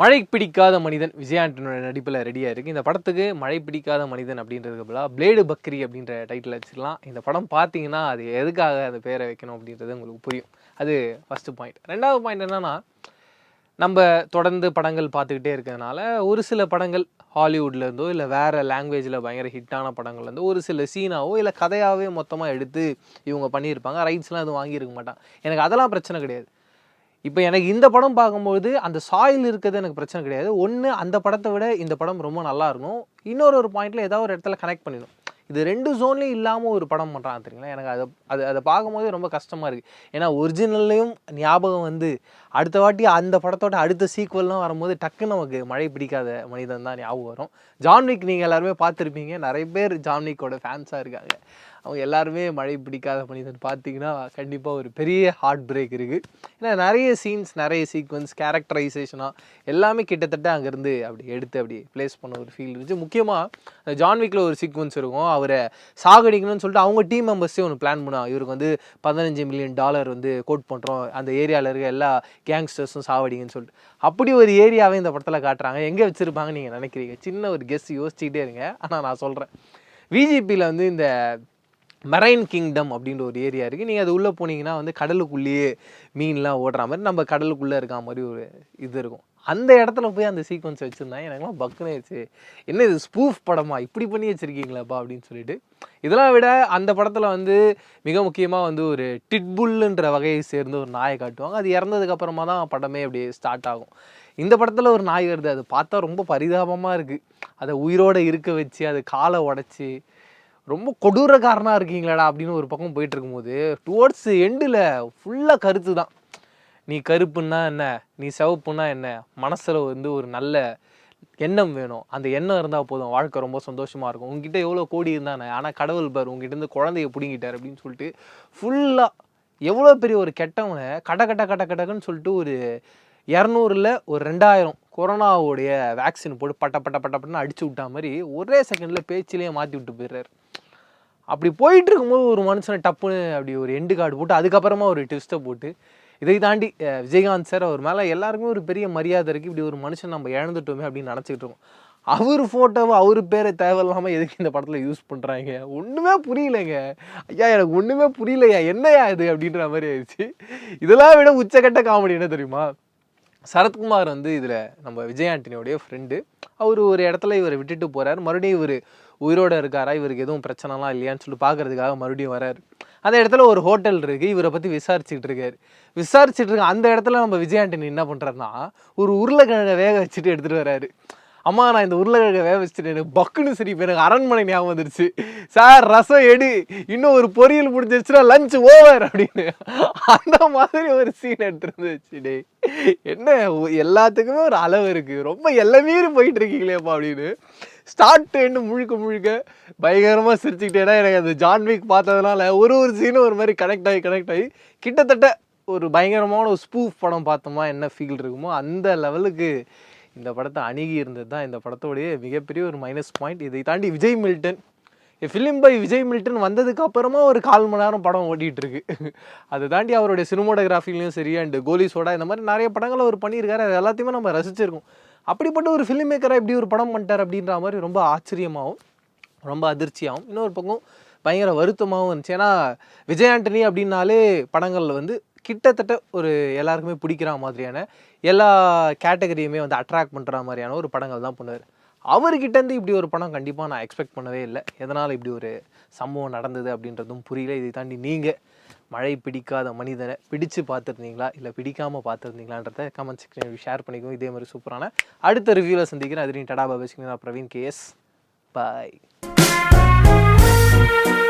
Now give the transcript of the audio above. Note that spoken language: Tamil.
மழை பிடிக்காத மனிதன் விஜயாண்டனோட நடிப்பில் ரெடியாக இருக்குது இந்த படத்துக்கு மழை பிடிக்காத மனிதன் அப்படின்றதுக்கு பதிலாக பிளேடு பக்ரி அப்படின்ற டைட்டில் வச்சுக்கலாம் இந்த படம் பார்த்தீங்கன்னா அது எதுக்காக அந்த பேரை வைக்கணும் அப்படின்றது உங்களுக்கு புரியும். அது ஃபஸ்ட்டு பாயிண்ட் ரெண்டாவது பாயிண்ட் என்னென்னா நம்ம தொடர்ந்து படங்கள் பார்த்துக்கிட்டே இருக்கிறதுனால ஒரு சில படங்கள் ஹாலிவுட்லேருந்தோ இல்லை வேறு லாங்குவேஜில் பயங்கர ஹிட்டான படங்கள்லேருந்தோ ஒரு சில சீனாவோ இல்லை கதையாகவே மொத்தமாக எடுத்து இவங்க பண்ணியிருப்பாங்க. ரைட்ஸ்லாம் எதுவும் வாங்கியிருக்க மாட்டான். எனக்கு அதெல்லாம் பிரச்சனை கிடையாது. இப்போ எனக்கு இந்த படம் பார்க்கும்போது அந்த சாயில் இருக்கிறது எனக்கு பிரச்சனை கிடையாது. ஒன்று அந்த படத்தை விட இந்த படம் ரொம்ப நல்லா இருக்கும். இன்னொரு ஒரு பாயிண்ட்ல ஏதாவது ஒரு இடத்துல கனெக்ட் பண்ணிடும். இது ரெண்டு ஜோன்லேயும் இல்லாமல் ஒரு படம் பண்ணுறாங்க தெரியுங்களா? எனக்கு அதை அது அதை பார்க்கும்போது ரொம்ப கஷ்டமாக இருக்குது ஏன்னா ஒரிஜினல்லையும் ஞாபகம் வந்து அடுத்த வாட்டி அந்த படத்தோட அடுத்த சீக்வல்லாம் வரும்போது டக்குன்னு நமக்கு மழை பிடிக்காத மனிதன் தான் ஞாபகம் வரும். ஜான்விக் நீங்கள் எல்லாருமே பார்த்துருப்பீங்க. நிறைய பேர் ஜான்விக்கோட ஃபேன்ஸாக இருக்காங்க. அவங்க எல்லாருமே மழை பிடிக்காத மனிதன். பார்த்தீங்கன்னா கண்டிப்பாக ஒரு பெரிய ஹார்ட் பிரேக் இருக்குது ஏன்னா நிறைய சீன்ஸ் நிறைய சீக்வன்ஸ் கேரக்டரைசேஷனாக எல்லாமே கிட்டத்தட்ட அங்கேருந்து அப்படி எடுத்து அப்படி ப்ளேஸ் பண்ண ஒரு ஃபீல் இருந்துச்சு. முக்கியமாக ஜான்விக்கில் ஒரு சீக்வன்ஸ் இருக்கும். அவரை சாகடிக்கணும்னு சொல்லிட்டு அவங்க டீம் மெம்பர்ஸே ஒன்று பிளான் பண்ணுவாங்க இவருக்கு வந்து பதினஞ்சு மில்லியன் டாலர் வந்து கோட் பண்ணுறோம் அந்த ஏரியாவில் இருக்க எல்லா கேங்ஸ்டர்ஸும் சாவடிங்கன்னு சொல்லிட்டு. அப்படி ஒரு ஏரியாவே இந்த படத்தில் காட்டுறாங்க. எங்கே வச்சுருப்பாங்க நீங்கள் நினைக்கிறீங்க? சின்ன ஒரு கெஸ் யோசிச்சுக்கிட்டே இருங்க. ஆனால் நான் சொல்கிறேன் விஜிபியில் வந்து இந்த மெரைன் கிங்டம் அப்படின்ற ஒரு ஏரியா இருக்குது நீங்கள் அது உள்ளே போனீங்கன்னா வந்து கடலுக்குள்ளேயே மீன்லாம் ஓடுற மாதிரி நம்ம கடலுக்குள்ளே இருக்க மாதிரி ஒரு இது இருக்கும். அந்த இடத்துல போய் அந்த சீக்வன்ஸ் வச்சுருந்தாங்க. எனக்குலாம் பக்குன்னு ஆயிடுச்சு. என்ன இது ஸ்பூஃப் படமா? இப்படி பண்ணி வச்சுருக்கீங்களாப்பா அப்படின்னு சொல்லிட்டு. இதெல்லாம் விட அந்த படத்தில் வந்து மிக முக்கியமாக வந்து ஒரு டிட்புல்லுன்ற வகையை சேர்ந்து ஒரு நாயை காட்டுவாங்க. அது இறந்ததுக்கப்புறமா தான் படமே அப்படியே ஸ்டார்ட் ஆகும். இந்த படத்தில் ஒரு நாய் வருது. அது பார்த்தா ரொம்ப பரிதாபமாக இருக்குது அதை உயிரோடு இருக்க வச்சு அது காலை உடச்சி ரொம்ப கொடூரக்காரனாக இருக்கீங்களாடா அப்படின்னு ஒரு பக்கம் போயிட்டு இருக்கும்போது டுவோர்ட்ஸ் எண்டில் ஃபுல்லாக கருத்து தான் நீ கருப்புன்னா என்ன? நீ சிவப்புன்னா என்ன? மனசில் வந்து ஒரு நல்ல எண்ணம் வேணும். அந்த எண்ணம் இருந்தால் போதும். வாழ்க்கை ரொம்ப சந்தோஷமாக இருக்கும். உங்ககிட்ட எவ்வளோ கோடி இருந்தானே? ஆனால் கடவுள் பார் உங்ககிட்ட இருந்து குழந்தைய பிடிங்கிட்டார் அப்படின்னு சொல்லிட்டு ஃபுல்லாக எவ்வளோ பெரிய ஒரு கெட்டவனை கட கட்ட கட கடக்குன்னு சொல்லிட்டு ஒரு இரநூறுல ஒரு ரெண்டாயிரம் கொரோனாவுடைய வேக்சின் போட்டு பட்ட பட்ட பட்ட பட்டன்னு அடிச்சு விட்டா மாதிரி ஒரே செகண்டில் பேச்சிலேயே மாற்றி விட்டு போயிடுறாரு. அப்படி போயிட்டு இருக்கும்போது ஒரு மனுஷனை டப்புன்னு அப்படி ஒரு எண்டு கார்டு போட்டு அதுக்கப்புறமா ஒரு ட்விஸ்ட்டை போட்டு இதை தாண்டி விஜயகாந்த் சார் அவர் மேலே எல்லாருக்குமே ஒரு பெரிய மரியாதை இருக்குது இப்படி ஒரு மனுஷன் நம்ம இழந்துட்டோமே அப்படின்னு நினச்சிக்கிட்டு இருக்கோம். அவர் ஃபோட்டோவை அவர் பேரை தேவையில்லாமல் எதுக்கு இந்த படத்தில் யூஸ் பண்ணுறாங்க ஒன்றுமே புரியலைங்க. ஐயா எனக்கு ஒன்றுமே புரியலையா? என்னையா இது? அப்படின்ற மாதிரி ஆயிடுச்சு. இதெல்லாம் விட உச்சக்கட்ட காமெடி என்ன தெரியுமா? சரத்குமார் வந்து இதில் நம்ம விஜய் ஆண்டனியோடைய ஃப்ரெண்டு அவர் ஒரு இடத்துல இவரை விட்டுட்டு போகிறார் மறுபடியும் இவர் உயிரோட இருக்காரா? இவருக்கு எதுவும் பிரச்சனைலாம் இல்லையான்னு சொல்லிட்டு பார்க்கறதுக்காக மறுபடியும் வரார். அந்த இடத்துல ஒரு ஹோட்டல் இருக்குது இவரை பற்றி விசாரிச்சுட்டு இருக்காரு. விசாரிச்சுட்டு இருக்க அந்த இடத்துல நம்ம விஜய் ஆண்டனி என்ன பண்ணுறாருன்னா ஒரு உருளைக்கிழங்கை வேக வச்சுட்டு எடுத்துகிட்டு வராரு. அம்மா நான் இந்த உருளைக்கிழங்கை வேக வச்சுட்டு எனக்கு பக்குன்னு சரி இப்போ எனக்கு அரண்மனை ஞாபகம் வந்துருச்சு. சார் ரசம் எடு. இன்னும் ஒரு பொரியல் முடிஞ்சிருச்சுன்னா லஞ்ச் ஓவர் அப்படின்னு. அந்த மாதிரி ஒரு சீன் எடுத்துருந்துச்சு டே என்ன எல்லாத்துக்குமே ஒரு அளவு இருக்குது ரொம்ப எல்லாமே போயிட்டு இருக்கீங்களேப்பா அப்படின்னு. ஸ்டார்ட் எண்டு முழுக்க முழுக்க பயங்கரமாக சிரிச்சுக்கிட்டேன்னா எனக்கு அந்த ஜான்விக் பார்த்ததுனால ஒரு ஒரு சீனும் ஒரு மாதிரி கனெக்ட் ஆகி கனெக்ட் ஆகி கிட்டத்தட்ட ஒரு பயங்கரமான ஒரு ஸ்பூஃப் படம் பார்த்தோமா என்ன ஃபீல் இருக்குமோ அந்த லெவலுக்கு இந்த படத்தை அணுகி இருந்தது தான் இந்த படத்தோடைய மிகப்பெரிய ஒரு மைனஸ் பாயிண்ட் இதை தாண்டி Vijay Milton film by Vijay Milton வந்ததுக்கு அப்புறமா ஒரு கால் மணி நேரம் படம் ஓடிட்டு இருக்கு. அதை தாண்டி அவருடைய சினிமோட்டோகிராஃபிலையும் சரி அண்ட் கோலி சோடா இந்த மாதிரி நிறைய படங்கள் அவர் பண்ணியிருக்காரு. அது எல்லாத்தையுமே நம்ம ரசிச்சிருக்கோம். அப்படிப்பட்ட ஒரு ஃபிலிம் மேக்கராக இப்படி ஒரு படம் பண்ணிட்டார் அப்படின்ற மாதிரி ரொம்ப ஆச்சரியமாகவும் ரொம்ப அதிர்ச்சியாகவும் இன்னொரு பக்கம் பயங்கர வருத்தமாகவும் இருந்துச்சு. ஏன்னா விஜய் ஆண்டனி அப்படின்னாலே படங்களில் வந்து கிட்டத்தட்ட ஒரு எல்லாருக்குமே பிடிக்கிற மாதிரியான எல்லா கேட்டகரியுமே வந்து அட்ராக்ட் பண்ணுற மாதிரியான ஒரு படங்கள் தான் பண்ணுவார். அவர்கிட்டேருந்து இப்படி ஒரு படம் கண்டிப்பாக நான் எக்ஸ்பெக்ட் பண்ணவே இல்லை. எதனால் இப்படி ஒரு சம்பவம் நடந்தது அப்படின்றதும் புரியல. இதை தாண்டி நீங்கள் மழை பிடிக்காத மனிதனை பிடிச்சு பார்த்துருந்தீங்களா? இல்லை பிடிக்காமல் பார்த்துருந்தீங்களான்றத கமெண்ட் செக்ஷன் ஷேர் பண்ணிக்கோங்க. இதே மாதிரி சூப்பரான அடுத்த ரிவ்யூவில் சந்திக்கிறேன். அதுலேயும் டடா Baba Praveen KS bye thank you